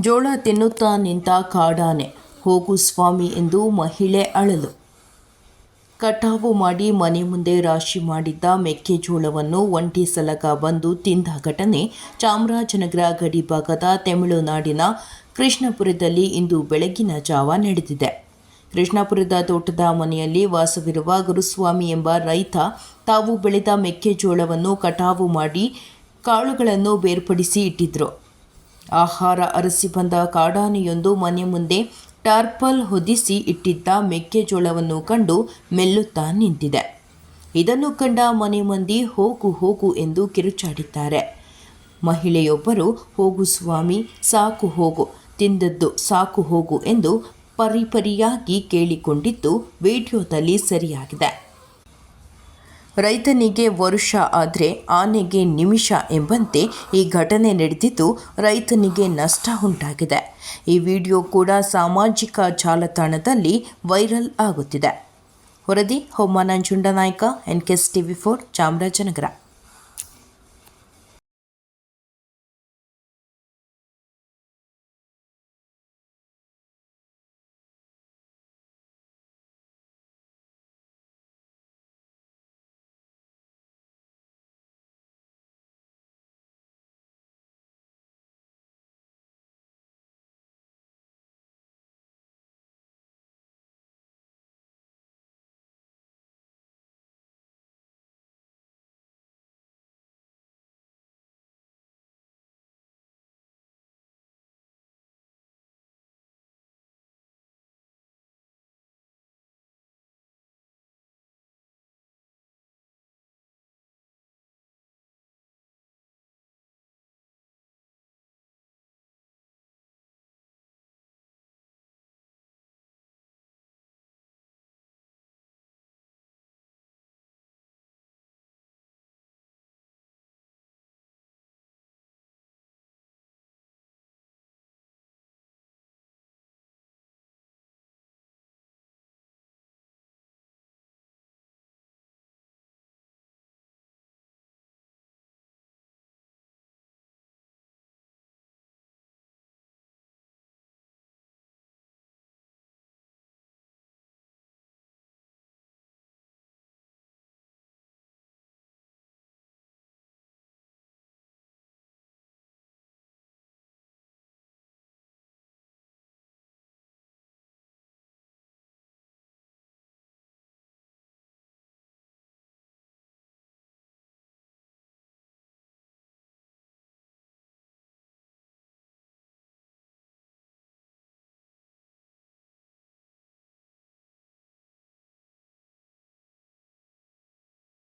ಜೋಳ ತಿನ್ನುತ್ತಾ ನಿಂತ ಕಾಡಾನೆ, ಹೋಗು ಸ್ವಾಮಿ ಎಂದು ಮಹಿಳೆ ಅಳಲು. ಕಟಾವು ಮಾಡಿ ಮನೆ ಮುಂದೆ ರಾಶಿ ಮಾಡಿದ್ದ ಮೆಕ್ಕೆಜೋಳವನ್ನು ಒಂಟಿ ಸಲಗ ಬಂದು ತಿಂದ ಘಟನೆ ಚಾಮರಾಜನಗರ ಗಡಿಭಾಗದ ತಮಿಳುನಾಡಿನ ಕೃಷ್ಣಪುರದಲ್ಲಿ ಇಂದು ಬೆಳಗಿನ ಜಾವ ನಡೆದಿದೆ. ಕೃಷ್ಣಾಪುರದ ತೋಟದ ಮನೆಯಲ್ಲಿ ವಾಸವಿರುವ ಗುರುಸ್ವಾಮಿ ಎಂಬ ರೈತ ತಾವು ಬೆಳೆದ ಮೆಕ್ಕೆಜೋಳವನ್ನು ಕಟಾವು ಮಾಡಿ ಕಾಳುಗಳನ್ನು ಬೇರ್ಪಡಿಸಿ ಇಟ್ಟಿದ್ರು. ಆಹಾರ ಅರಸಿ ಬಂದ ಕಾಡಾನೆಯೊಂದು ಮನೆ ಮುಂದೆ ಟಾರ್ಪಲ್ ಹೊದಿಸಿ ಇಟ್ಟಿದ್ದ ಮೆಕ್ಕೆಜೋಳವನ್ನು ಕಂಡು ಮೆಲ್ಲುತ್ತಾ ನಿಂತಿದೆ. ಇದನ್ನು ಕಂಡ ಮನೆ ಮಂದಿ ಹೋಗು ಹೋಗು ಎಂದು ಕಿರುಚಾಡಿದ್ದಾರೆ. ಮಹಿಳೆಯೊಬ್ಬರು, ಹೋಗು ಸ್ವಾಮಿ, ಸಾಕು ಹೋಗು, ತಿಂದದ್ದು ಸಾಕು ಹೋಗು ಎಂದು ಪರಿಪರಿಯಾಗಿ ಕೇಳಿಕೊಂಡಿದ್ದು ವಿಡಿಯೋದಲ್ಲಿ ಸರಿಯಾಗಿದೆ. ರೈತನಿಗೆ ವರುಷ ಆದರೆ ಆನೆಗೆ ನಿಮಿಷ ಎಂಬಂತೆ ಈ ಘಟನೆ ನಡೆದಿದ್ದು ರೈತನಿಗೆ ನಷ್ಟ ಉಂಟಾಗಿದೆ. ಈ ವಿಡಿಯೋ ಕೂಡ ಸಾಮಾಜಿಕ ಜಾಲತಾಣದಲ್ಲಿ ವೈರಲ್ ಆಗುತ್ತಿದೆ. ವರದಿ Hommananjunda Nayka N KS TV four Chamarajanagar.